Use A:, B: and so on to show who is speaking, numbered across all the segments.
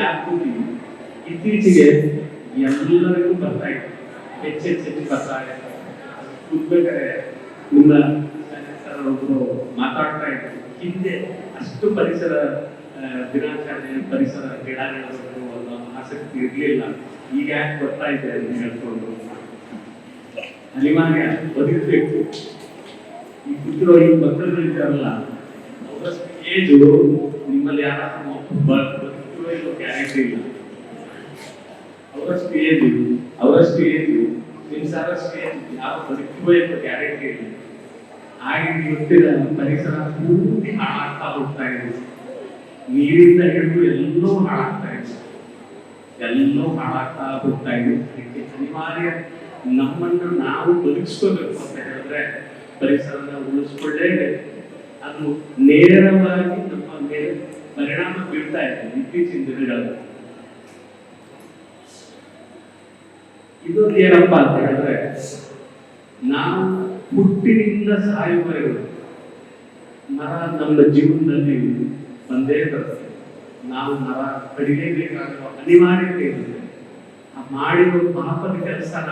A: ಜಾಗೃತಿ ಇತ್ತೀಚೆಗೆ ಎಲ್ಲರಿಗೂ ಬರ್ತಾ ಇದೆ. ಹೆಚ್ಚೆಚ್ಚೆಚ್ಚು ಬರ್ತಾ ಇದೆ. ನಿಮ್ಮ ಸರ್ ಒಬ್ರು ಮಾತಾಡ್ತಾ ಇದ್ರು. ಹಿಂದೆ ಅಷ್ಟು ಪರಿಸರ ದಿನಾಚರಣೆ ಪರಿಸರ ಗಿಡ ನೆಡಬೇಕು ಅನ್ನೋ ಆಸಕ್ತಿ ಇರ್ಲಿಲ್ಲ. ಈಗ ಯಾಕೆ ಬರ್ತಾ ಇದೆ ಅಂತ ಹೇಳ್ಕೊಂಡು ಅನಿವಾರ್ಯ ಬದುಕಬೇಕು. ಈ ಕೂತಿರೋ ಈ ಮಕ್ಕಳುಗಳಿದ್ದಾರಲ್ಲ ಅವರ ಏಜು ನಿಮ್ಮಲ್ಲಿ ಯಾರಾದ್ರೂ ಬದುಕಿರೋ ಇಲ್ಲೋ ಗ್ಯಾರಂಟಿ ಇಲ್ಲ ಅವರಷ್ಟು ಏಜು ಅವರಷ್ಟು ಏಜು ನಿಮ್ ಸಾರಷ್ಟು ಏಜು ಯಾವ ಬದುಕಿರೋ ಗ್ಯಾರಂಟಿ ಇದೆ ಹಾಗೆ ಇವತ್ತಿನ ಪರಿಸರ ಪೂರ್ತಿ ಹಾಳಾಗ್ತಾ ಹೋಗ್ತಾ ಇದೆ. ನೀರಿಂದ ಹಿಡಿದು ಎಲ್ಲವೂ ಹಾಳಾಗ್ತಾ ಇದೆ ಎಲ್ಲವೂ ಹಾಳಾಗ್ತಾ ಹೋಗ್ತಾ ಇದೆ. ಅದಕ್ಕೆ ಅನಿವಾರ್ಯ ನಮ್ಮನ್ನು ನಾವು ಬದುಕಿಸ್ಕೋಬೇಕು ಅಂತ ಹೇಳಿದ್ರೆ ಪರಿಸರನ ಉಳಿಸ್ಕೊಳ್ಳೇಬೇಕು. ಅದು ನೇರವಾಗಿ ನಮ್ಮ ಮೇಲೆ ಪರಿಣಾಮ ಬೀಳ್ತಾ ಇದೆ ಇತ್ತೀಚಿನ ದಿನಗಳಲ್ಲಿ. ಇದೊಂದು ಏನಪ್ಪಾ ಅಂತ ಹೇಳಿದ್ರೆ, ನಾವು ಹುಟ್ಟಿನಿಂದ ಸಾಯುವವರೆಗೂ ಮರ ನಮ್ಮ ಜೀವನದಲ್ಲಿ ಬಂದೇ ಬರ್ತದೆ ನಾವು ಮರ ಕಡಿಲೇಬೇಕಾಗುವ ಅನಿವಾರ್ಯತೆ ಇದೆ ಆ ಮಾಡಿರೋ ಪಾಪದ ಕೆಲಸನ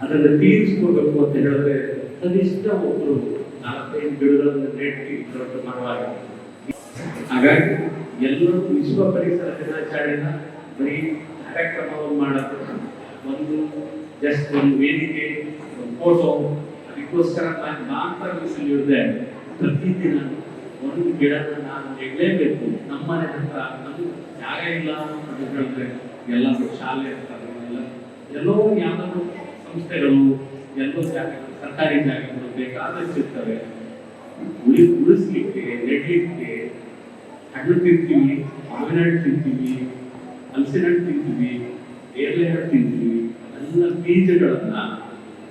A: ಅದನ್ನು ತೀರಿಸ್ಕೋಬೇಕು ಅಂತ ಹೇಳಿದ್ರೆ ಕನಿಷ್ಠ ಒಬ್ಬರು ನಾಲ್ಕೈದು ಗಿಡಗಳನ್ನು ನೆಟ್ಟಿ ಮರವಾಗಿರ್ತದೆ ಮರವಾಗಿ ಹಾಗಾಗಿ ಎಲ್ಲರೂ ವಿಶ್ವ ಪರಿಸರ ದಿನಾಚರಣೆನ ಬರೀ ಕಾರ್ಯಕ್ರಮವನ್ನು ಮಾಡೋದು ಒಂದು ಜಸ್ಟ್ ಒಂದು ವೇದಿಕೆ, ಒಂದು ಫೋಟೋ ಅದಕ್ಕೋಸ್ಕರ ನಾನು ಮಾತ್ರ ಮೀಸಲಿಡದೆ ಪ್ರತಿದಿನ ಒಂದು ಗಿಡನ ನಾನು ನೆಡಲೇಬೇಕು. ನಮ್ಮನೆ ಹತ್ರ ನಮ್ಗೆ ಜಾಗ ಇಲ್ಲ ಅಂತ ಹೇಳಿದ್ರೆ ಎಲ್ಲ ಶಾಲೆ ಇರ್ತಾರೆ ಎಲ್ಲ ಎಲ್ಲೋ ಯಾವ್ದಾದ್ರು ಸಂಸ್ಥೆಗಳು, ಎಲ್ಲೋ ಜಾಗಗಳು, ಸರ್ಕಾರಿ ಜಾಗಗಳು ಬೇಕಾದಷ್ಟು ಇರ್ತವೆ ಉಳಿ ಉಳಿಸ್ಲಿಕ್ಕೆ, ನೆಡ್ಲಿಕ್ಕೆ ಹಣ್ಣು ತಿಂತೀವಿ ಮಾವಿನ ಹಣ್ಣು ತಿಂತೀವಿ ಹಲಸಿನ ಹಣ್ಣು ತಿಂತೀವಿ ನೇರಳೆ ಹಣ್ಣು ತಿಂತೀವಿ, ಎಲ್ಲ ಬೀಜಗಳನ್ನ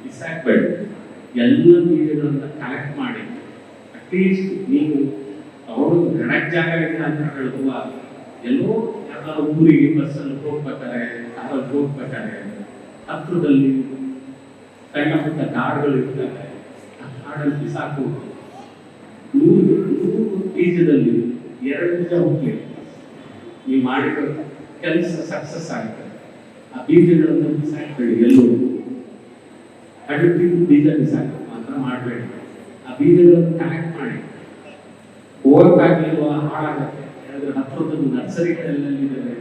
A: ಬಿಸಾಕ್ಬೇಡ ಎಲ್ಲ ಬೀಜಗಳನ್ನ ಕಲೆಕ್ಟ್ ಮಾಡಿ ಅಟ್ಲೀಸ್ಟ್ ನೀವು ಅವರು ಗಣಕ್ ಜಾಗ ಇದೆ ಅಂತ ಹೇಳುವ ಎಲ್ಲೋ ಯಾರ ಊರಿಗೆ ಬಸ್ಸಲ್ಲಿ ಹೋಗ್ಬೇಕಾದ್ರೆ, ಕಾರಲ್ಲಿ ಹೋಗ್ಬೇಕಾರೆ ಹತ್ರದಲ್ಲಿ ಸಣ್ಣ ಪುಟ್ಟ ಕಾಡುಗಳು ಇರ್ತವೆ, ಆ ಕಾಡಲ್ಲಿ ಬಿಸಾಕುವುದು ನೂರು ನೂರು ಬೀಜದಲ್ಲಿ ಎರಡು ಬೀಜ ಹೋಗ್ಲಿ ನೀವು ಮಾಡಿರೋ ಕೆಲಸ ಸಕ್ಸಸ್ ಆಗುತ್ತೆ. ಆ ಬೀಜಗಳನ್ನು ಬಿಸಾಕಬೇಡಿ ಎಲ್ಲೂ ಅಡುಗೆ ಬೀಜ ಬಿಸಾಕ ಮಾತ್ರ ಮಾಡಬೇಡಿ. ಆ ಬೀಜಗಳನ್ನು ಕನೆಕ್ಟ್ ಮಾಡಿ. ಹೋಗಕ್ಕಾಗ್ಲಿಲ್ವಾ? ಹಾಳಾಗತ್ತೆ. ಹೇಳಿದ್ರೆ ಹತ್ರದಲ್ಲಿ ನರ್ಸರಿಗಳಲ್ಲಿದ್ದಾವೆ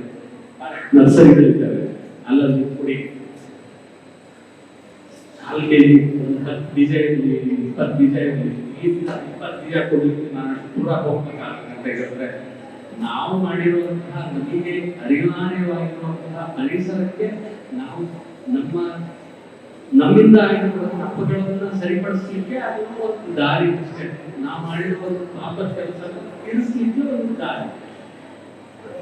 A: ನರ್ಸರಿಗಳಿದ್ದಾವೆ ಅಲ್ಲಲ್ಲಿ ಕೊಡಿ. ಅಲ್ಲಿ ಒಂದು ಹತ್ತು ಬೀಜ ಇರಲಿ, ಇಪ್ಪತ್ತು ಬೀಜ ಇರಲಿ. ಈ ವಿಪತ್ತಿಯ ಕೊಡ್ಲಿಕ್ಕೆ ನಾನು ದೂರ ಹೋಗ್ಬೇಕಾಗತ್ತೆ ಹೇಳಿದ್ರೆ ನಾವು ಮಾಡಿರುವಂತಹ ನಮಗೆ ಅನಿವಾರ್ಯವಾಗಿರುವಂತಹ ಪರಿಸರಕ್ಕೆ ನಾವು ನಮ್ಮ ನಮ್ಮಿಂದ ಆಗಿರುವ ತಪ್ಪುಗಳನ್ನು ಸರಿಪಡಿಸ್ಲಿಕ್ಕೆ ಅದು ಒಂದು ದಾರಿ ಅಷ್ಟೇ. ನಾವು ಮಾಡಿರುವ ಪಾಪದ ಕೆಲಸ ತಿಳಿಸ್ಲಿಕ್ಕೆ ಒಂದು ದಾರಿ.